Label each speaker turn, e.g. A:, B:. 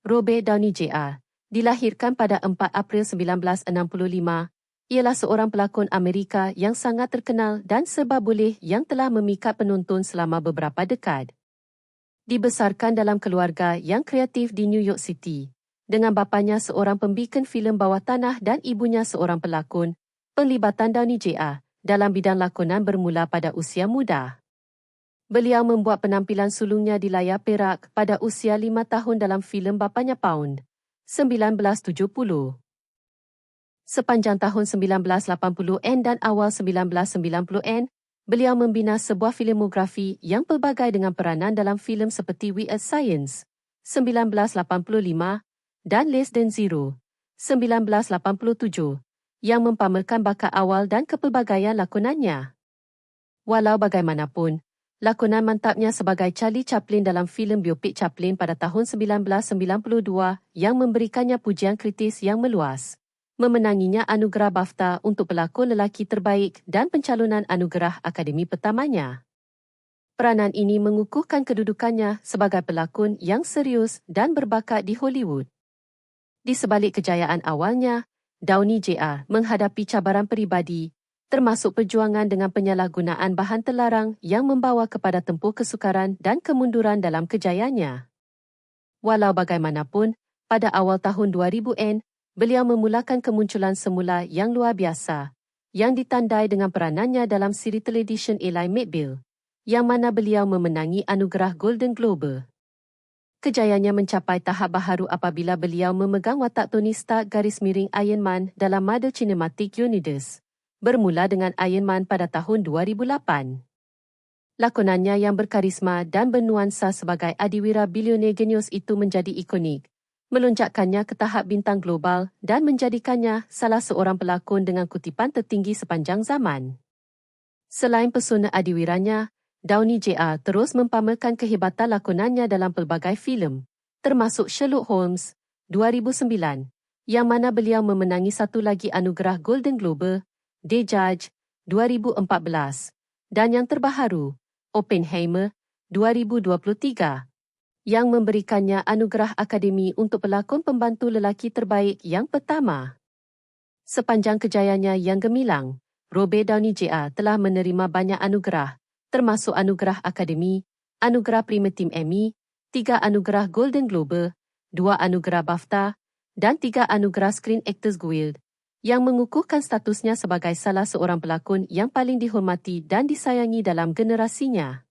A: Robert Downey Jr., dilahirkan pada 4 April 1965, ialah seorang pelakon Amerika yang sangat terkenal dan serba boleh yang telah memikat penonton selama beberapa dekad. Dibesarkan dalam keluarga yang kreatif di New York City, dengan bapanya seorang pembikin filem bawah tanah dan ibunya seorang pelakon, penglibatan Downey Jr. dalam bidang lakonan bermula pada usia muda. Beliau membuat penampilan sulungnya di layar perak pada usia lima tahun dalam filem Bapanya Pound, 1970. Sepanjang tahun 1980N dan awal 1990N, beliau membina sebuah filmografi yang pelbagai dengan peranan dalam filem seperti Weird Science, 1985 dan Less Than Zero, 1987, yang mempamerkan bakat awal dan kepelbagaian lakonannya. Walau bagaimanapun, lakonan mantapnya sebagai Charlie Chaplin dalam filem biopik Chaplin pada tahun 1992 yang memberikannya pujian kritis yang meluas. Memenanginya anugerah BAFTA untuk pelakon lelaki terbaik dan pencalonan anugerah Akademi pertamanya. Peranan ini mengukuhkan kedudukannya sebagai pelakon yang serius dan berbakat di Hollywood. Di sebalik kejayaan awalnya, Downey Jr. menghadapi cabaran peribadi termasuk perjuangan dengan penyalahgunaan bahan terlarang yang membawa kepada tempuh kesukaran dan kemunduran dalam kejayaannya. Walau bagaimanapun, pada awal tahun 2000N, beliau memulakan kemunculan semula yang luar biasa, yang ditandai dengan peranannya dalam siri televisyen Eli McBeal, yang mana beliau memenangi anugerah Golden Globe. Kejayaannya mencapai tahap baharu apabila beliau memegang watak Tony Stark garis miring Iron Man dalam Marvel Cinematic Universe bermula dengan Iron Man pada tahun 2008. Lakonannya yang berkarisma dan bernuansa sebagai adiwira bilioner genius itu menjadi ikonik, melonjakkannya ke tahap bintang global dan menjadikannya salah seorang pelakon dengan kutipan tertinggi sepanjang zaman. Selain pesona adiwiranya, Downey Jr. terus mempamerkan kehebatan lakonannya dalam pelbagai filem, termasuk Sherlock Holmes 2009, yang mana beliau memenangi satu lagi anugerah Golden Globe Judge 2014 dan yang terbaharu Oppenheimer 2023 yang memberikannya anugerah akademi untuk pelakon pembantu lelaki terbaik yang pertama. Sepanjang kejayaannya yang gemilang, Robert Downey Jr. telah menerima banyak anugerah, termasuk anugerah akademi, anugerah Prima Team Emmy, tiga anugerah Golden Globe, dua anugerah BAFTA dan tiga anugerah Screen Actors Guild yang mengukuhkan statusnya sebagai salah seorang pelakon yang paling dihormati dan disayangi dalam generasinya.